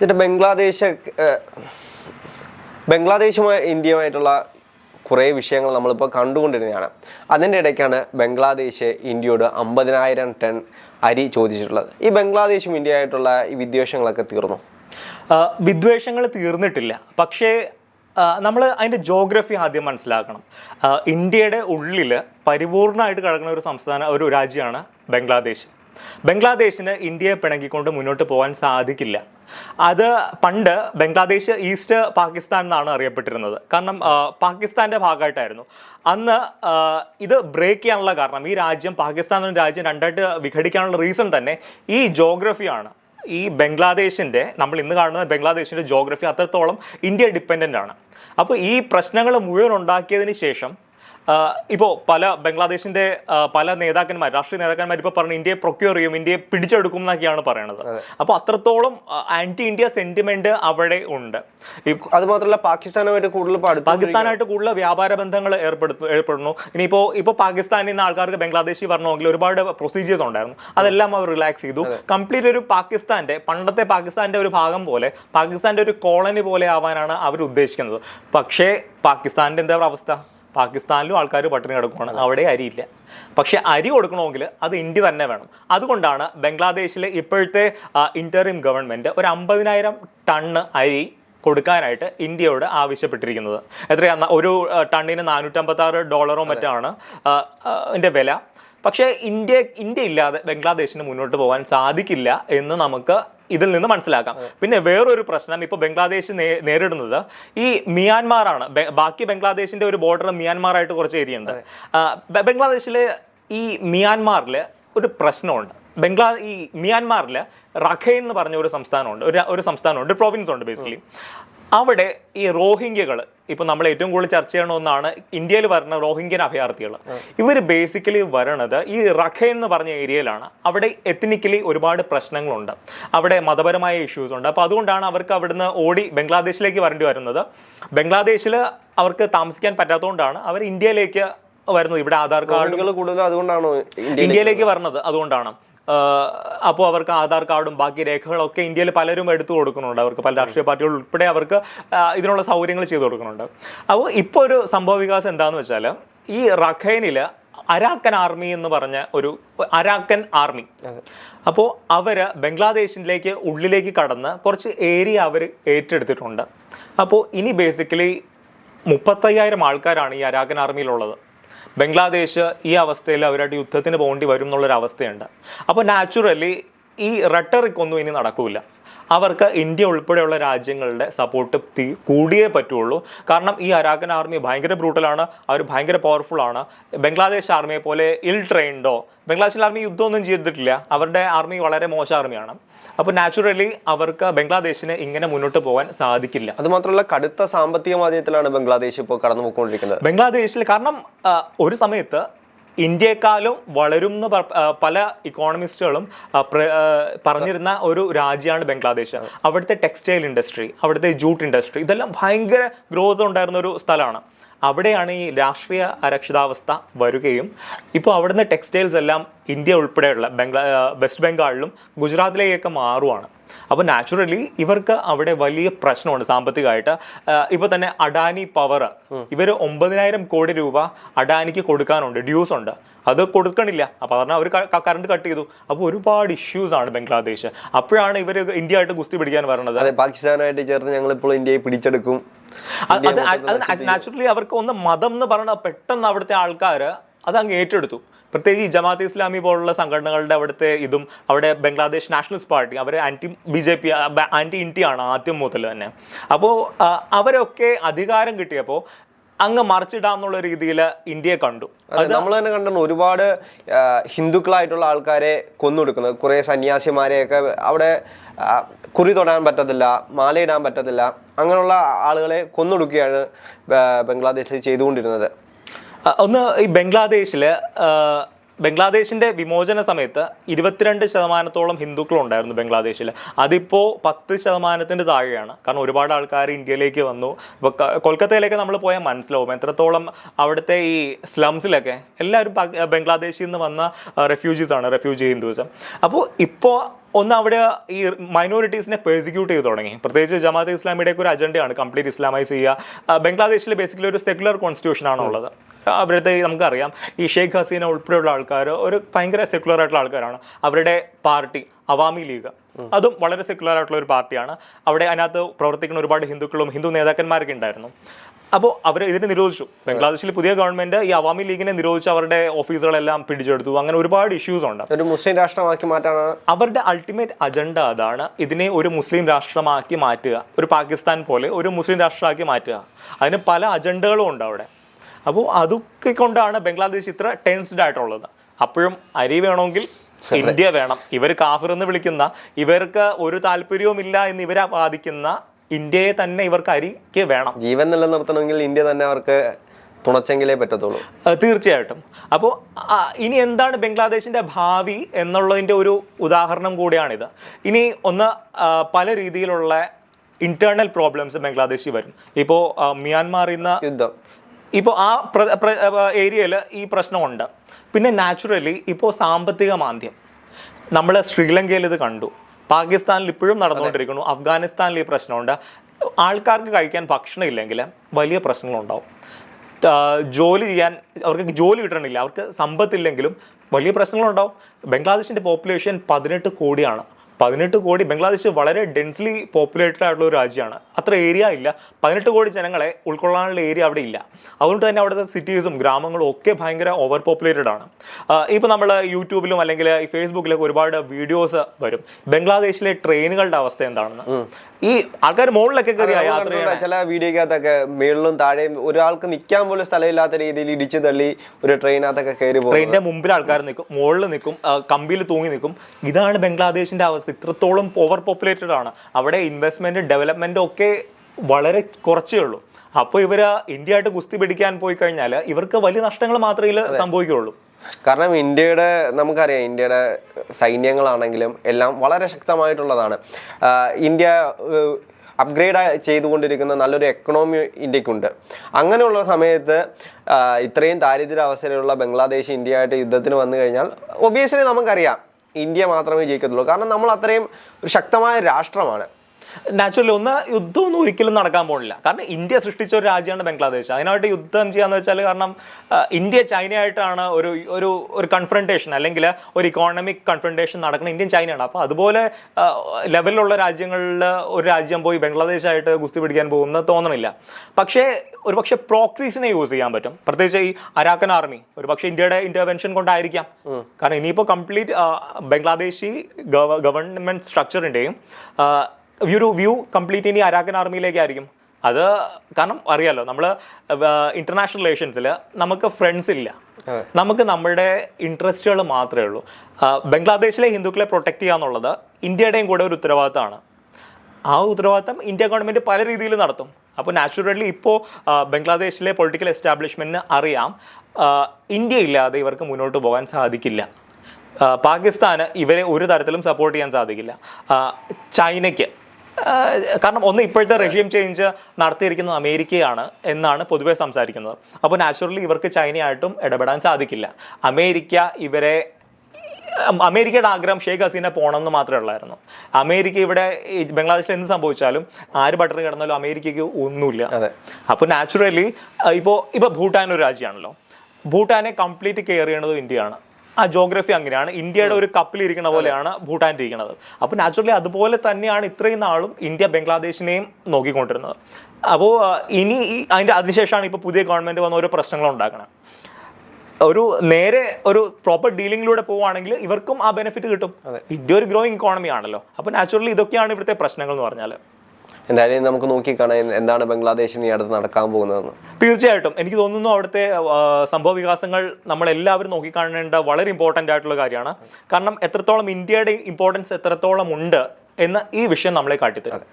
എന്നിട്ട് ബംഗ്ലാദേശ് ബംഗ്ലാദേശുമായി ഇന്ത്യയുമായിട്ടുള്ള കുറേ വിഷയങ്ങൾ നമ്മളിപ്പോൾ കണ്ടുകൊണ്ടിരുന്നതാണ്. അതിന്റെ ഇടയ്ക്കാണ് ബംഗ്ലാദേശ് ഇന്ത്യയോട് അമ്പതിനായിരം ടൺ അരി ചോദിച്ചിട്ടുള്ളത്. ഈ ബംഗ്ലാദേശും ഇന്ത്യയായിട്ടുള്ള ഈ വിദ്വേഷങ്ങളൊക്കെ തീർന്നു? വിദ്വേഷങ്ങൾ തീർന്നിട്ടില്ല. പക്ഷേ നമ്മൾ അതിന്റെ ജോഗ്രഫി ആദ്യം മനസ്സിലാക്കണം. ഇന്ത്യയുടെ ഉള്ളിൽ പരിപൂർണമായിട്ട് കിടക്കുന്ന ഒരു സംസ്ഥാന ഒരു രാജ്യമാണ് ബംഗ്ലാദേശ്. ബംഗ്ലാദേശിന് ഇന്ത്യയെ പിണങ്ങിക്കൊണ്ട് മുന്നോട്ട് പോകാൻ സാധിക്കില്ല. അത് പണ്ട് ബംഗ്ലാദേശ് ഈസ്റ്റ് പാകിസ്ഥാൻ എന്നാണ് അറിയപ്പെട്ടിരുന്നത്. കാരണം പാകിസ്ഥാന്റെ ഭാഗമായിട്ടായിരുന്നു. അന്ന് ഇത് ബ്രേക്ക് ചെയ്യാനുള്ള കാരണം ഈ രാജ്യം പാകിസ്ഥാൻ എന്ന രാജ്യം രണ്ടായിട്ട് വിഘടിക്കാനുള്ള റീസൺ തന്നെ ഈ ജോഗ്രഫിയാണ് ഈ ബംഗ്ലാദേശിന്റെ നമ്മൾ ഇന്ന് കാണുന്ന ബംഗ്ലാദേശിന്റെ ജോഗ്രഫി അത്രത്തോളം ഇന്ത്യ ഡിപ്പെൻഡന്റ് ആണ്. അപ്പോൾ ഈ പ്രശ്നങ്ങൾ മുഴുവൻ ഉണ്ടാക്കിയതിന് ശേഷം ഇപ്പോൾ പല ബംഗ്ലാദേശിന്റെ പല നേതാക്കന്മാർ രാഷ്ട്രീയ നേതാക്കന്മാർ ഇപ്പോൾ പറഞ്ഞു ഇന്ത്യയെ പ്രൊക്യൂർ ചെയ്യും ഇന്ത്യയെ പിടിച്ചെടുക്കും എന്നൊക്കെയാണ് പറയുന്നത് അപ്പോൾ അത്രത്തോളം ആന്റി ഇന്ത്യ സെന്റിമെന്റ് അവിടെ ഉണ്ട്. അതുമാത്രമല്ല അത് മാത്രമല്ല പാകിസ്ഥാനുമായിട്ട് കൂടുതൽ പാകിസ്ഥാനായിട്ട് കൂടുതൽ വ്യാപാര ബന്ധങ്ങൾ ഏർപ്പെടുത്തു ഏർപ്പെടുന്നു. ഇനിയിപ്പോൾ ഇപ്പോൾ പാകിസ്ഥാനിൽ നിന്ന് ആൾക്കാർക്ക് ബംഗ്ലാദേശിൽ പറഞ്ഞെങ്കിൽ ഒരുപാട് പ്രൊസീജിയേഴ്സ് ഉണ്ടായിരുന്നു. അതെല്ലാം അവർ റിലാക്സ് ചെയ്തു. കംപ്ലീറ്റ് ഒരു പാകിസ്ഥാന്റെ പണ്ടത്തെ പാകിസ്ഥാന്റെ ഒരു ഭാഗം പോലെ പാകിസ്ഥാന്റെ ഒരു കോളനി പോലെ ആവാനാണ് അവർ ഉദ്ദേശിക്കുന്നത്. പക്ഷേ പാകിസ്ഥാന്റെ എന്താ അവസ്ഥ? പാകിസ്ഥാനിലും ആൾക്കാർ പട്ടിണി കിടക്കുവാണ്. അവിടെ അരിയില്ല പക്ഷെ അരി കൊടുക്കണമെങ്കിൽ അത് ഇന്ത്യ തന്നെ വേണം. അതുകൊണ്ടാണ് ബംഗ്ലാദേശിലെ ഇപ്പോഴത്തെ ഇന്ററിം ഗവൺമെന്റ് ഒരു അമ്പതിനായിരം ടണ്ണ് അരി കൊടുക്കാനായിട്ട് ഇന്ത്യയോട് ആവശ്യപ്പെട്ടിരിക്കുന്നത്. എത്രയാണ് ഒരു ടണ്ണിന് നാനൂറ്റമ്പത്തി ആറ് ഡോളറോ മറ്റാണ് അതിന്റെ വില. പക്ഷേ ഇന്ത്യ ഇന്ത്യ ഇല്ലാതെ ബംഗ്ലാദേശിന് മുന്നോട്ട് പോകാൻ സാധിക്കില്ല എന്ന് നമുക്ക് ഇതിൽ നിന്ന് മനസ്സിലാക്കാം. പിന്നെ വേറൊരു പ്രശ്നം ഇപ്പോൾ ബംഗ്ലാദേശ് നേരിടുന്നത് ഈ മിയാൻമാറാണ്. ബാക്കി ബംഗ്ലാദേശിന്റെ ഒരു ബോർഡർ മിയാൻമാറായിട്ട് കുറച്ച് ഏരിയ ഉണ്ട്. ബംഗ്ലാദേശിൽ ഈ മിയാൻമാറിൽ ഒരു പ്രശ്നമുണ്ട്. ബംഗ്ലാ ഈ മിയാൻമാറിൽ റഖൈൻ എന്ന് പറഞ്ഞ ഒരു സംസ്ഥാനമുണ്ട്. ഒരു ഒരു സംസ്ഥാനമുണ്ട്. പ്രോവിൻസ് ഉണ്ട് ബേസിക്കലി അവിടെ ഈ റോഹിംഗ്യകൾ ഇപ്പൊ നമ്മൾ ഏറ്റവും കൂടുതൽ ചർച്ച ചെയ്യണ ഒന്നാണ് ഇന്ത്യയിൽ വരുന്ന റോഹിംഗ്യൻ അഭയാർത്ഥികൾ. ഇവർ ബേസിക്കലി വരണത് ഈ റഖ എന്ന് പറഞ്ഞ ഏരിയയിലാണ്. അവിടെ എത്നിക്കലി ഒരുപാട് പ്രശ്നങ്ങളുണ്ട്. അവിടെ മതപരമായ ഇഷ്യൂസ് ഉണ്ട്. അപ്പോൾ അതുകൊണ്ടാണ് അവർക്ക് അവിടുന്ന് ഓടി ബംഗ്ലാദേശിലേക്ക് വരേണ്ടി വരുന്നത്. ബംഗ്ലാദേശിൽ അവർക്ക് താമസിക്കാൻ പറ്റാത്തതുകൊണ്ടാണ് അവർ ഇന്ത്യയിലേക്ക് വരുന്നത്. ഇവിടെ ആധാർ കാർഡുകൾ കൂടുതൽ കൂടുതലും അതുകൊണ്ടാണോ ഇന്ത്യയിലേക്ക് വരുന്നത് അതുകൊണ്ടാണ്. അപ്പോൾ അവർക്ക് ആധാർ കാർഡും ബാക്കി രേഖകളൊക്കെ ഇന്ത്യയിൽ പലരും എടുത്തു കൊടുക്കുന്നുണ്ട്. അവർക്ക് പല രാഷ്ട്രീയ പാർട്ടികൾ ഉൾപ്പെടെ അവർക്ക് ഇതിനുള്ള സൗകര്യങ്ങൾ ചെയ്തു കൊടുക്കുന്നുണ്ട്. അപ്പോൾ ഇപ്പോൾ ഒരു സംഭവ വികാസം എന്താണെന്ന് വെച്ചാൽ ഈ റഖൈനിൽ അരാക്കൻ ആർമി എന്ന് പറഞ്ഞ ഒരു അരാക്കൻ ആർമി. അപ്പോൾ അവർ ബംഗ്ലാദേശിലേക്ക് ഉള്ളിലേക്ക് കടന്ന് കുറച്ച് ഏരിയ അവർ ഏറ്റെടുത്തിട്ടുണ്ട്. അപ്പോൾ ഇനി ബേസിക്കലി മുപ്പത്തയ്യായിരം ആൾക്കാരാണ് ഈ അരാക്കൻ ആർമിയിലുള്ളത്. ബംഗ്ലാദേശ് ഈ അവസ്ഥയിൽ അവരായിട്ട് യുദ്ധത്തിന് പോകേണ്ടി വരും എന്നുള്ളൊരു അവസ്ഥയുണ്ട് അപ്പോൾ നാച്ചുറലി ഈ റട്ടറിക് ഒന്നും ഇനി നടക്കൂല. അവർക്ക് ഇന്ത്യ ഉൾപ്പെടെയുള്ള രാജ്യങ്ങളുടെ സപ്പോർട്ട് തീ കൂടിയേ പറ്റുള്ളൂ. കാരണം ഈ അരാക്കൻ ആർമി ഭയങ്കര ബ്രൂട്ടലാണ് അവർ ഭയങ്കര പവർഫുൾ ആണ്. ബംഗ്ലാദേശ് ആർമിയെ പോലെ ഇൽ ട്രെയിൻഡോ ബംഗ്ലാദേശിൽ ആർമി യുദ്ധമൊന്നും ചെയ്തിട്ടില്ല. അവരുടെ ആർമി വളരെ മോശം ആർമിയാണ് അപ്പോൾ നാച്ചുറലി അവർക്ക് ബംഗ്ലാദേശിന് ഇങ്ങനെ മുന്നോട്ട് പോകാൻ സാധിക്കില്ല. അതുമാത്രമല്ല കടുത്ത സാമ്പത്തിക മാധ്യമത്തിലാണ് ബംഗ്ലാദേശ് ഇപ്പോൾ കടന്നു പോയിക്കൊണ്ടിരിക്കുന്നത് ബംഗ്ലാദേശിൽ കാരണം ഒരു സമയത്ത് ഇന്ത്യയെക്കാളും വളരുന്ന പല ഇക്കോണമിസ്റ്റുകളും പറഞ്ഞിരുന്ന ഒരു രാജ്യമാണ് ബംഗ്ലാദേശ്. അവിടുത്തെ ടെക്സ്റ്റൈൽ ഇൻഡസ്ട്രി അവിടുത്തെ ജൂട്ട് ഇൻഡസ്ട്രി ഇതെല്ലാം ഭയങ്കര ഗ്രോത്ത് ഉണ്ടായിരുന്ന ഒരു സ്ഥലമാണ്. അവിടെയാണ് ഈ രാഷ്ട്രീയ അരക്ഷിതാവസ്ഥ വരികയും ഇപ്പോൾ അവിടുന്ന് ടെക്സ്റ്റൈൽസ് എല്ലാം ഇന്ത്യ ഉൾപ്പെടെയുള്ള ബംഗ്ലാ വെസ്റ്റ് ബംഗാളിലും ഗുജറാത്തിലേക്കൊക്കെ മാറുവാണ്. അപ്പോൾ നാച്ചുറലി ഇവർക്ക് അവിടെ വലിയ പ്രശ്നമുണ്ട് സാമ്പത്തികമായിട്ട്. ഇപ്പോൾ തന്നെ അഡാനി പവർ ഇവർ ഒമ്പതിനായിരം കോടി രൂപ അഡാനിക്ക് കൊടുക്കാനുണ്ട് ഡ്യൂസ് ഉണ്ട്. അത് കൊടുക്കണില്ല. അപ്പോൾ പറഞ്ഞാൽ അവർ കറണ്ട് കട്ട് ചെയ്തു. അപ്പോൾ ഒരുപാട് ഇഷ്യൂസ് ആണ് ബംഗ്ലാദേശ്. അപ്പോഴാണ് ഇവർ ഇന്ത്യ ആയിട്ട് ഗുസ്തി പിടിക്കാൻ വരുന്നത് അതെ പാകിസ്ഥാനായിട്ട് ചേർന്ന് ഞങ്ങൾ ഇപ്പോൾ ഇന്ത്യയെ പിടിച്ചെടുക്കും. അത് നാച്ചുറലി അവർക്ക് ഒന്ന് മതം എന്ന് പറഞ്ഞ പെട്ടെന്ന് അവിടുത്തെ ആൾക്കാർ അത് അങ്ങ് ഏറ്റെടുത്തു. പ്രത്യേകിച്ച് ഈ ജമാഅത്ത് ഇസ്ലാമി പോലുള്ള സംഘടനകളുടെ അവിടുത്തെ ഇതും അവിടെ ബംഗ്ലാദേശ് നാഷണലിസ്റ്റ് പാർട്ടി അവർ anti B J P anti India ആണ് ആദ്യം മുതൽ തന്നെ. അപ്പോൾ അവരൊക്കെ അധികാരം കിട്ടിയപ്പോൾ അങ്ങ് മറിച്ചിടാം എന്നുള്ള രീതിയിൽ ഇന്ത്യയെ കണ്ടു. നമ്മൾ തന്നെ കണ്ടു. ഒരുപാട് ഹിന്ദുക്കളായിട്ടുള്ള ആൾക്കാരെ കൊന്നൊടുക്കുന്നത്. കുറേ സന്യാസിമാരെയൊക്കെ അവിടെ കുറി തൊടാൻ പറ്റത്തില്ല മാലയിടാൻ പറ്റത്തില്ല അങ്ങനെയുള്ള ആളുകളെ കൊന്നൊടുക്കുകയാണ് ബംഗ്ലാദേശിൽ ചെയ്തുകൊണ്ടിരുന്നത്. ഒന്ന് ഈ ബംഗ്ലാദേശിൽ ബംഗ്ലാദേശിന്റെ വിമോചന സമയത്ത് ഇരുപത്തിരണ്ട് ശതമാനത്തോളം ഹിന്ദുക്കൾ ഉണ്ടായിരുന്നു ബംഗ്ലാദേശിൽ അതിപ്പോൾ പത്ത് ശതമാനത്തിന്റെ താഴെയാണ്. കാരണം ഒരുപാട് ആൾക്കാർ ഇന്ത്യയിലേക്ക് വന്നു. ഇപ്പോൾ കൊൽക്കത്തയിലേക്ക് നമ്മൾ പോയാൽ മനസ്സിലാവും. എത്രത്തോളം അവിടുത്തെ ഈ സ്ലംസിലൊക്കെ എല്ലാവരും ബംഗ്ലാദേശിൽ നിന്ന് വന്ന റെഫ്യൂജീസ് ആണ് റെഫ്യൂജി ഹിന്ദുസം അപ്പോൾ ഇപ്പോൾ ഒന്ന് അവിടെ ഈ മൈനോറിറ്റീസിനെ പെർസിക്യൂട്ട് ചെയ്ത് തുടങ്ങി. പ്രത്യേകിച്ച് ജമാഅത്ത് ഇസ്ലാമിയുടെ ഒരു അജണ്ടയാണ് കംപ്ലീറ്റ് ഇസ്ലാമൈസ് ചെയ്യുക. ബംഗ്ലാദേശിൽ ബേസിക്കലി ഒരു സെക്യുലർ കോൺസ്റ്റിറ്റ്യൂഷൻ ആണുള്ളത് അവിടുത്തെ നമുക്കറിയാം ഈ ഷെയ്ഖ് ഹസീന ഉൾപ്പെടെയുള്ള ആൾക്കാർ ഒരു ഭയങ്കര സെക്യുലർ ആയിട്ടുള്ള ആൾക്കാരാണ്. അവരുടെ പാർട്ടി അവാമി ലീഗ്. അതും വളരെ സെക്യുലർ ആയിട്ടുള്ള ഒരു പാർട്ടിയാണ്. അവിടെ അതിനകത്ത് പ്രവർത്തിക്കുന്ന ഒരുപാട് ഹിന്ദുക്കളും ഹിന്ദു നേതാക്കന്മാരൊക്കെ ഉണ്ടായിരുന്നു. അപ്പോൾ അവർ ഇതിനെ നിരോധിച്ചു. ബംഗ്ലാദേശിൽ പുതിയ ഗവൺമെന്റ് ഈ അവാമി ലീഗിനെ നിരോധിച്ച് അവരുടെ ഓഫീസുകളെല്ലാം പിടിച്ചെടുത്തു. അങ്ങനെ ഒരുപാട് ഇഷ്യൂസ് ഉണ്ട്. ഒരു മുസ്ലിം രാഷ്ട്രമാക്കി മാറ്റാണ് അവരുടെ അൾട്ടിമേറ്റ് അജണ്ട അതാണ് ഇതിനെ ഒരു മുസ്ലിം രാഷ്ട്രമാക്കി മാറ്റുക. ഒരു പാകിസ്ഥാൻ പോലെ ഒരു മുസ്ലിം രാഷ്ട്രമാക്കി മാറ്റുക. അതിന് പല അജണ്ടകളും ഉണ്ട് അവിടെ. അപ്പോൾ അതൊക്കെ കൊണ്ടാണ് ബംഗ്ലാദേശ് ഇത്ര ടെൻസ്ഡ് ആയിട്ടുള്ളത്. അപ്പോഴും അരി വേണമെങ്കിൽ ഇന്ത്യ വേണം. ഇവർ കാഫിർ എന്ന് വിളിക്കുന്ന ഇവർക്ക് ഒരു താല്പര്യവുമില്ല എന്ന് ഇവരെ വാദിക്കുന്ന ഇന്ത്യയെ തന്നെ ഇവർക്ക് അരിക്ക് വേണം. ജീവൻ നിലനിർത്തണമെങ്കിൽ ഇന്ത്യ തന്നെ അവർക്ക് തുണച്ചെങ്കിലേ പറ്റത്തുള്ളൂ. തീർച്ചയായിട്ടും. അപ്പോൾ ഇനി എന്താണ് ബംഗ്ലാദേശിന്റെ ഭാവി എന്നുള്ളതിന്റെ ഒരു ഉദാഹരണം കൂടിയാണിത്. ഇനി ഒന്ന് പല രീതിയിലുള്ള ഇന്റേണൽ പ്രോബ്ലംസ് ബംഗ്ലാദേശിൽ വരും. ഇപ്പോൾ മ്യാൻമാറിൽ നിന്ന് യുദ്ധം. ഇപ്പോൾ ആ ഏരിയയിൽ ഈ പ്രശ്നമുണ്ട്. പിന്നെ നാച്ചുറലി ഇപ്പോൾ സാമ്പത്തിക മാന്ദ്യം. നമ്മൾ ശ്രീലങ്കയിൽ ഇത് കണ്ടു. പാകിസ്ഥാനിൽ ഇപ്പോഴും നടന്നുകൊണ്ടിരിക്കുന്നു. അഫ്ഗാനിസ്ഥാനിൽ ഈ പ്രശ്നമുണ്ട്. ആൾക്കാർക്ക് കഴിക്കാൻ ഭക്ഷണം ഇല്ലെങ്കിൽ വലിയ പ്രശ്നങ്ങളുണ്ടാവും. ജോലി ചെയ്യാൻ അവർക്ക് ജോലി കിട്ടണില്ല. അവർക്ക് സമ്പത്തില്ലെങ്കിലും വലിയ പ്രശ്നങ്ങളുണ്ടാവും. ബംഗ്ലാദേശിന്റെ പോപ്പുലേഷൻ പതിനെട്ട് കോടിയാണ്. പതിനെട്ട് കോടി ബംഗ്ലാദേശ് വളരെ ഡെൻസ്ലി പോപ്പുലേറ്റഡ് ആയിട്ടുള്ള ഒരു രാജ്യമാണ്. അത്ര ഏരിയ ഇല്ല. പതിനെട്ട് കോടി ജനങ്ങളെ ഉൾക്കൊള്ളാനുള്ള ഏരിയ അവിടെ ഇല്ല. അതുകൊണ്ട് തന്നെ അവിടുത്തെ സിറ്റീസും ഗ്രാമങ്ങളും ഒക്കെ ഭയങ്കര ഓവർ പോപ്പുലേറ്റഡ് ആണ് ഇപ്പോൾ നമ്മൾ യൂട്യൂബിലും അല്ലെങ്കിൽ ഈ ഫേസ്ബുക്കിലൊക്കെ ഒരുപാട് വീഡിയോസ് വരും. ബംഗ്ലാദേശിലെ ട്രെയിനുകളുടെ അവസ്ഥ എന്താണെന്ന്. ഈ ആൾക്കാർ മുകളിലൊക്കെ ചില വീഡിയോക്കകത്തൊക്കെ മേളിലും താഴെയും ഒരാൾക്ക് നിൽക്കാൻ പോലും സ്ഥലമില്ലാത്ത രീതിയിൽ ഇടിച്ചു തള്ളി ഒരു ട്രെയിനകത്തൊക്കെ കയറി പോകും ട്രെയിനിന്റെ മുമ്പിൽ ആൾക്കാർ നിൽക്കും മുകളിൽ നിൽക്കും കമ്പിയിൽ തൂങ്ങി നിൽക്കും ഇതാണ് ബംഗ്ലാദേശിന്റെ അവസ്ഥ. ഇത്രത്തോളം ഓവർ പോപ്പുലേറ്റഡ് ആണ്. അവിടെ ഇൻവെസ്റ്റ്മെന്റ് ഡെവലപ്മെന്റ് ഒക്കെ വളരെ കുറച്ചേ ഉള്ളൂ. അപ്പോൾ ഇവർ ഇന്ത്യ ആയിട്ട് ഗുസ്തി പിടിക്കാൻ പോയി കഴിഞ്ഞാൽ ഇവർക്ക് വലിയ നഷ്ടങ്ങൾ മാത്രമേ സംഭവിക്കുകയുള്ളൂ. കാരണം ഇന്ത്യയുടെ നമുക്കറിയാം ഇന്ത്യയുടെ സൈന്യങ്ങളാണെങ്കിലും എല്ലാം വളരെ ശക്തമായിട്ടുള്ളതാണ്. ഇന്ത്യ അപ്ഗ്രേഡ് ചെയ്തുകൊണ്ടിരിക്കുന്ന നല്ലൊരു എക്കണോമി ഇന്ത്യക്കുണ്ട്. അങ്ങനെയുള്ള സമയത്ത് ഇത്രയും ദാരിദ്ര്യ അവസരമുള്ള ബംഗ്ലാദേശ് ഇന്ത്യയായിട്ട് യുദ്ധത്തിന് വന്നു കഴിഞ്ഞാൽ ഒബിയസ്ലി നമുക്കറിയാം ഇന്ത്യ മാത്രമേ ജയിക്കത്തുള്ളൂ. കാരണം നമ്മൾ അത്രയും ഒരു ശക്തമായ രാഷ്ട്രമാണ്. നാച്ചുറലി ഒന്ന് യുദ്ധമൊന്നും ഒരിക്കലും നടക്കാൻ പോകുന്നില്ല കാരണം ഇന്ത്യ സൃഷ്ടിച്ച ഒരു രാജ്യമാണ് ബംഗ്ലാദേശ്. അതിനായിട്ട് യുദ്ധം ചെയ്യാന്ന് വെച്ചാൽ കാരണം ഇന്ത്യ ചൈനയായിട്ടാണ് ഒരു ഒരു ഒരു കൺഫ്രണ്ടേഷൻ അല്ലെങ്കിൽ ഒരു ഇക്കോണമിക് കൺഫ്രണ്ടേഷൻ നടക്കുന്ന ഇന്ത്യൻ ചൈനയാണ്. അപ്പോൾ അതുപോലെ ലെവലിലുള്ള രാജ്യങ്ങളിൽ ഒരു രാജ്യം പോയി ബംഗ്ലാദേശായിട്ട് ഗുസ്തി പിടിക്കാൻ പോകുമെന്ന് തോന്നണില്ല. പക്ഷേ ഒരു പക്ഷേ പ്രോക്സീസിനെ യൂസ് ചെയ്യാൻ പറ്റും. പ്രത്യേകിച്ച് ഈ അരാക്കൻ ആർമി ഒരു പക്ഷേ ഇന്ത്യയുടെ ഇന്റർവെൻഷൻ കൊണ്ടായിരിക്കാം. കാരണം ഇനിയിപ്പോൾ കംപ്ലീറ്റ് ബംഗ്ലാദേശി ഗവൺമെന്റ് സ്ട്രക്ചറിന്റെയും ഈ ഒരു വ്യൂ കംപ്ലീറ്റ് ഇനി അരാക്കൻ ആർമിയിലേക്കായിരിക്കും. അത് കാരണം അറിയാലോ നമ്മൾ ഇന്റർനാഷണൽ റിലേഷൻസിൽ നമുക്ക് ഫ്രണ്ട്സ് ഇല്ല. നമുക്ക് നമ്മുടെ ഇൻട്രസ്റ്റുകൾ മാത്രമേ ഉള്ളൂ. ബംഗ്ലാദേശിലെ ഹിന്ദുക്കളെ പ്രൊട്ടക്ട് ചെയ്യുക എന്നുള്ളത് ഇന്ത്യയുടെയും കൂടെ ഒരു ഉത്തരവാദിത്തമാണ്. ആ ഉത്തരവാദിത്തം ഇന്ത്യ ഗവൺമെന്റ് പല രീതിയിൽ നടത്തും. അപ്പോൾ നാച്ചുറലി ഇപ്പോൾ ബംഗ്ലാദേശിലെ പൊളിറ്റിക്കൽ എസ്റ്റാബ്ലിഷ്മെന്റിന് അറിയാം ഇന്ത്യ ഇല്ലാതെ ഇവർക്ക് മുന്നോട്ട് പോകാൻ സാധിക്കില്ല. പാകിസ്ഥാന് ഇവരെ ഒരു തരത്തിലും സപ്പോർട്ട് ചെയ്യാൻ സാധിക്കില്ല. ചൈനയ്ക്ക്. കാരണം ഒന്ന് ഇപ്പോഴത്തെ റഷ്യം ചേഞ്ച് നടത്തിയിരിക്കുന്നത് അമേരിക്കയാണ് എന്നാണ് പൊതുവെ സംസാരിക്കുന്നത്. അപ്പോൾ നാച്ചുറലി ഇവർക്ക് ചൈനയായിട്ടും ഇടപെടാൻ സാധിക്കില്ല. അമേരിക്ക ഇവരെ അമേരിക്കയുടെ ആഗ്രഹം ഷെയ്ഖ് ഹസീന പോകണം എന്ന് മാത്രമേ ഉള്ളായിരുന്നു. അമേരിക്ക ഇവിടെ ഈ ബംഗ്ലാദേശിൽ എന്ത് സംഭവിച്ചാലും ആര് ബട്ടർ കിടന്നാലും അമേരിക്കയ്ക്ക് ഒന്നുമില്ല. അതെ. അപ്പോൾ നാച്ചുറലി ഇപ്പോൾ ഇപ്പോൾ ഭൂട്ടാൻ ഒരു രാജ്യമാണല്ലോ. ഭൂട്ടാനെ കംപ്ലീറ്റ് കെയർ ചെയ്യണത് ഇന്ത്യയാണ്. ആ ജോഗ്രഫി അങ്ങനെയാണ്. ഇന്ത്യയുടെ ഒരു കപ്പിൽ ഇരിക്കുന്ന പോലെയാണ് ഭൂട്ടാൻ ഇരിക്കുന്നത് അപ്പോൾ നാച്ചുറലി അതുപോലെ തന്നെയാണ് ഇത്രയും നാളും ഇന്ത്യ ബംഗ്ലാദേശിനെയും നോക്കിക്കൊണ്ടിരുന്നത്. അപ്പോൾ ഇനി അതിന്റെ അതിന്റെ അതിനുശേഷമാണ് ഇപ്പോൾ പുതിയ ഗവൺമെന്റ് വന്ന ഓരോ പ്രശ്നങ്ങൾ ഉണ്ടാക്കണം. ഒരു നേരെ ഒരു പ്രോപ്പർ ഡീലിംഗിലൂടെ പോവുകയാണെങ്കിൽ ഇവർക്കും ആ ബെനിഫിറ്റ് കിട്ടും. ഇന്ത്യ ഒരു ഗ്രോയിങ് ഇക്കോണമി ആണല്ലോ. അപ്പോൾ നാച്ചുറലി ഇതൊക്കെയാണ് ഇവിടുത്തെ പ്രശ്നങ്ങൾ എന്ന് പറഞ്ഞാൽ എന്തായാലും നമുക്ക് നോക്കിക്കാണാം എന്താണ് ബംഗ്ലാദേശിന് ഈ അടുത്ത് നടക്കാൻ പോകുന്നതെന്ന്. തീർച്ചയായിട്ടും. എനിക്ക് തോന്നുന്നു അവിടുത്തെ സംഭവ വികാസങ്ങൾ നമ്മളെല്ലാവരും നോക്കിക്കാണേണ്ട വളരെ ഇമ്പോർട്ടന്റ് ആയിട്ടുള്ള കാര്യമാണ്. കാരണം എത്രത്തോളം ഇന്ത്യയുടെ ഇമ്പോർട്ടൻസ് എത്രത്തോളം ഉണ്ട് എന്ന് ഈ വിഷയം നമ്മളെ കാട്ടിത്തരും.